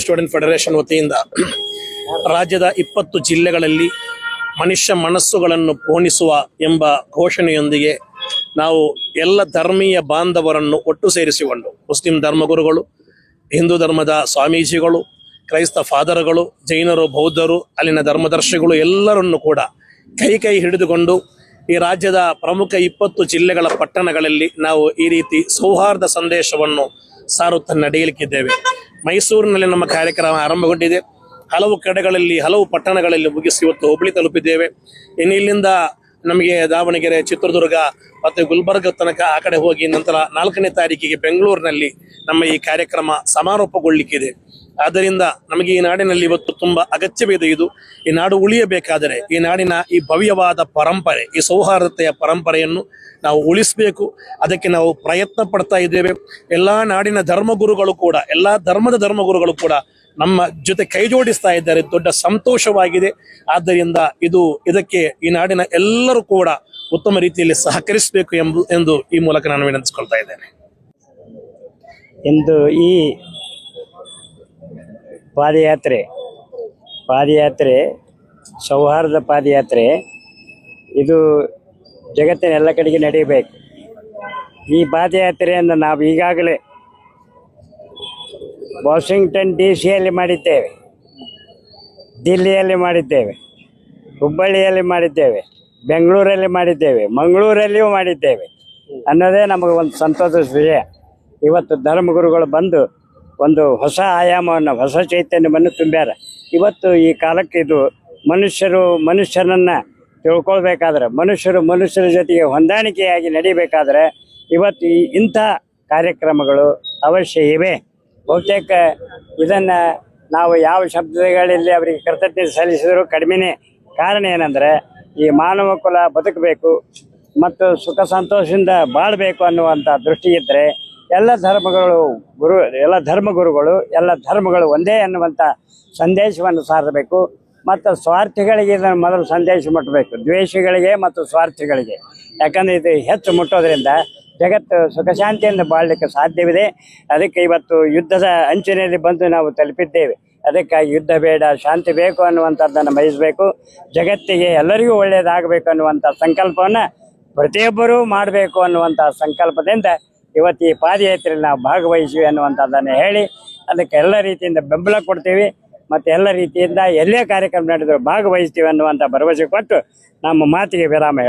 Student federation ವತಿಯಿಂದ ರಾಜ್ಯದ ಇಪ್ಪತ್ತು ಜಿಲ್ಲೆಗಳಲ್ಲಿ ಮನುಷ್ಯ ಮನಸ್ಸುಗಳನ್ನು ಪೋಣಿಸುವ ಎಂಬ ಘೋಷಣೆಯೊಂದಿಗೆ ನಾವು ಎಲ್ಲ ಧರ್ಮೀಯ ಬಾಂಧವರನ್ನು ಒಟ್ಟು ಸೇರಿಸಿಕೊಂಡು ಮುಸ್ಲಿಂ ಧರ್ಮಗುರುಗಳು, ಹಿಂದೂ ಧರ್ಮದ ಸ್ವಾಮೀಜಿಗಳು, ಕ್ರೈಸ್ತ ಫಾದರ್ಗಳು, ಜೈನರು, ಬೌದ್ಧರು, ಅಲ್ಲಿನ ಧರ್ಮದರ್ಶಿಗಳು ಎಲ್ಲರನ್ನು ಕೂಡ ಕೈ ಕೈ ಹಿಡಿದುಕೊಂಡು ಈ ರಾಜ್ಯದ ಪ್ರಮುಖ ಇಪ್ಪತ್ತು ಜಿಲ್ಲೆಗಳ ಪಟ್ಟಣಗಳಲ್ಲಿ ನಾವು ಈ ರೀತಿ ಸೌಹಾರ್ದ ಸಂದೇಶವನ್ನು ಸಾರುತ್ತಾ ನಡೆಯಲಿಕ್ಕಿದ್ದೇವೆ. ಮೈಸೂರಿನಲ್ಲಿ ನಮ್ಮ ಕಾರ್ಯಕ್ರಮ ಆರಂಭಗೊಂಡಿದೆ. ಹಲವು ಕಡೆಗಳಲ್ಲಿ ಹಲವು ಪಟ್ಟಣಗಳಲ್ಲಿ ಮುಗಿಸಿ ಇವತ್ತು ಹುಬ್ಬಳ್ಳಿ ತಲುಪಿದ್ದೇವೆ. ಇನ್ನು ಇಲ್ಲಿಂದ ನಮಗೆ ದಾವಣಗೆರೆ, ಚಿತ್ರದುರ್ಗ ಮತ್ತು ಗುಲ್ಬರ್ಗ ತನಕ ಆ ಕಡೆ ಹೋಗಿ ನಂತರ ನಾಲ್ಕನೇ ತಾರೀಕಿಗೆ ಬೆಂಗಳೂರಿನಲ್ಲಿ ನಮ್ಮ ಈ ಕಾರ್ಯಕ್ರಮ ಸಮಾರೋಪಗೊಳ್ಳಿಕ್ಕಿದೆ. ಆದ್ದರಿಂದ ನಮಗೆ ಈ ನಾಡಿನಲ್ಲಿ ಇವತ್ತು ತುಂಬಾ ಅಗತ್ಯವಿದೆ ಇದು. ಈ ನಾಡು ಉಳಿಯಬೇಕಾದರೆ ಈ ನಾಡಿನ ಈ ಭವ್ಯವಾದ ಪರಂಪರೆ, ಈ ಸೌಹಾರ್ದತೆಯ ಪರಂಪರೆಯನ್ನು ನಾವು ಉಳಿಸಬೇಕು. ಅದಕ್ಕೆ ನಾವು ಪ್ರಯತ್ನ ಪಡ್ತಾ ಇದ್ದೇವೆ. ಎಲ್ಲ ನಾಡಿನ ಧರ್ಮಗುರುಗಳು ಕೂಡ, ಎಲ್ಲ ಧರ್ಮದ ಧರ್ಮಗುರುಗಳು ಕೂಡ ನಮ್ಮ ಜೊತೆ ಕೈ ಜೋಡಿಸ್ತಾ ಇದ್ದಾರೆ. ದೊಡ್ಡ ಸಂತೋಷವಾಗಿದೆ. ಆದ್ದರಿಂದ ಇದು ಇದಕ್ಕೆ ಈ ನಾಡಿನ ಎಲ್ಲರೂ ಕೂಡ ಉತ್ತಮ ರೀತಿಯಲ್ಲಿ ಸಹಕರಿಸಬೇಕು ಎಂದು ಈ ಮೂಲಕ ನಾನು ವಿನಂತಿಸಿಕೊಳ್ತಾ ಇದ್ದೇನೆ. ಇಂದು ಈ ಪಾದಯಾತ್ರೆ ಪಾದಯಾತ್ರೆ, ಸೌಹಾರ್ದ ಪಾದಯಾತ್ರೆ, ಇದು ಜಗತ್ತಿನ ಎಲ್ಲ ಕಡೆಗೆ ನಡೆಯಬೇಕು. ಈ ಪಾದಯಾತ್ರೆಯನ್ನು ನಾವು ಈಗಾಗಲೇ ವಾಷಿಂಗ್ಟನ್ ಡಿ ಸಿಯಲ್ಲಿ ಮಾಡಿದ್ದೇವೆ. ದಿಲ್ಲಿಯಲ್ಲಿ ಮಾಡಿದ್ದೇವೆ. ಹುಬ್ಬಳ್ಳಿಯಲ್ಲಿ ಮಾಡಿದ್ದೇವೆ. ಬೆಂಗಳೂರಲ್ಲಿ ಮಾಡಿದ್ದೇವೆ. ಮಂಗಳೂರಲ್ಲಿಯೂ ಮಾಡಿದ್ದೇವೆ. ಅನ್ನೋದೇ ನಮಗೆ ಒಂದು ಸಂತೋಷದ ವಿಷಯ. ಇವತ್ತು ಧರ್ಮಗುರುಗಳು ಬಂದು ಒಂದು ಹೊಸ ಆಯಾಮವನ್ನು, ಹೊಸ ಚೈತನ್ಯವನ್ನು ತುಂಬ್ಯಾರ. ಇವತ್ತು ಈ ಕಾಲಕ್ಕೆ ಇದು ಮನುಷ್ಯರು ಮನುಷ್ಯನನ್ನು ತಿಳ್ಕೊಳ್ಬೇಕಾದ್ರೆ, ಮನುಷ್ಯರು ಮನುಷ್ಯರ ಜೊತೆಗೆ ಹೊಂದಾಣಿಕೆಯಾಗಿ ನಡಿಬೇಕಾದ್ರೆ ಇವತ್ತು ಈ ಇಂಥ ಕಾರ್ಯಕ್ರಮಗಳು ಅವಶ್ಯ ಇವೆ. ಬಹುತೇಕ ಇದನ್ನ ನಾವು ಯಾವ ಶಬ್ದಗಳಲ್ಲಿ ಅವರಿಗೆ ಕೃತಜ್ಞತೆ ಸಲ್ಲಿಸಿದ್ರು ಕಡಿಮೆನೇ ಕಾರಣ ಏನಂದ್ರೆ, ಈ ಮಾನವ ಕುಲ ಬದುಕಬೇಕು ಮತ್ತು ಸುಖ ಸಂತೋಷದಿಂದ ಬಾಳಬೇಕು ಅನ್ನುವಂತ ದೃಷ್ಟಿ ಇದ್ದರೆ ಎಲ್ಲ ಧರ್ಮಗಳು ಗುರು, ಎಲ್ಲ ಧರ್ಮಗುರುಗಳು, ಎಲ್ಲ ಧರ್ಮಗಳು ಒಂದೇ ಅನ್ನುವಂಥ ಸಂದೇಶವನ್ನು ಸಾರಬೇಕು ಮತ್ತು ಸ್ವಾರ್ಥಿಗಳಿಗೆ ಇದನ್ನು ಮೊದಲು ಸಂದೇಶ ಮುಟ್ಟಬೇಕು, ದ್ವೇಷಗಳಿಗೆ ಮತ್ತು ಸ್ವಾರ್ಥಿಗಳಿಗೆ. ಯಾಕಂದರೆ ಇದು ಹೆಚ್ಚು ಮುಟ್ಟೋದ್ರಿಂದ ಜಗತ್ತು ಸುಖ ಶಾಂತಿಯಿಂದ ಬಾಳಲಿಕ್ಕೆ ಸಾಧ್ಯವಿದೆ. ಅದಕ್ಕೆ ಇವತ್ತು ಯುದ್ಧದ ಅಂಚಿನಲ್ಲಿ ಬಂದು ನಾವು ತಲುಪಿದ್ದೇವೆ. ಅದಕ್ಕಾಗಿ ಯುದ್ಧ ಬೇಡ, ಶಾಂತಿ ಬೇಕು ಅನ್ನುವಂಥದ್ದನ್ನು ಬಯಸಬೇಕು ಜಗತ್ತಿಗೆ ಎಲ್ಲರಿಗೂ ಒಳ್ಳೆಯದಾಗಬೇಕು ಅನ್ನುವಂಥ ಸಂಕಲ್ಪವನ್ನು ಪ್ರತಿಯೊಬ್ಬರೂ ಮಾಡಬೇಕು ಅನ್ನುವಂಥ ಸಂಕಲ್ಪದಿಂದ ಇವತ್ತು ಈ ಪಾದಯಾತ್ರೆಯಲ್ಲಿ ನಾವು ಭಾಗವಹಿಸಿವಿ ಅನ್ನುವಂಥದ್ದನ್ನು ಹೇಳಿ, ಅದಕ್ಕೆ ಎಲ್ಲ ರೀತಿಯಿಂದ ಬೆಂಬಲ ಕೊಡ್ತೀವಿ. ಮತ್ತು ಎಲ್ಲ ರೀತಿಯಿಂದ ಎಲ್ಲೇ ಕಾರ್ಯಕ್ರಮ ನಡೆದರೂ ಭಾಗವಹಿಸ್ತೀವಿ ಅನ್ನುವಂಥ ಭರವಸೆ ಕೊಟ್ಟು ನಮ್ಮ ಮಾತಿಗೆ ವಿರಾಮ ಹೇಳಿ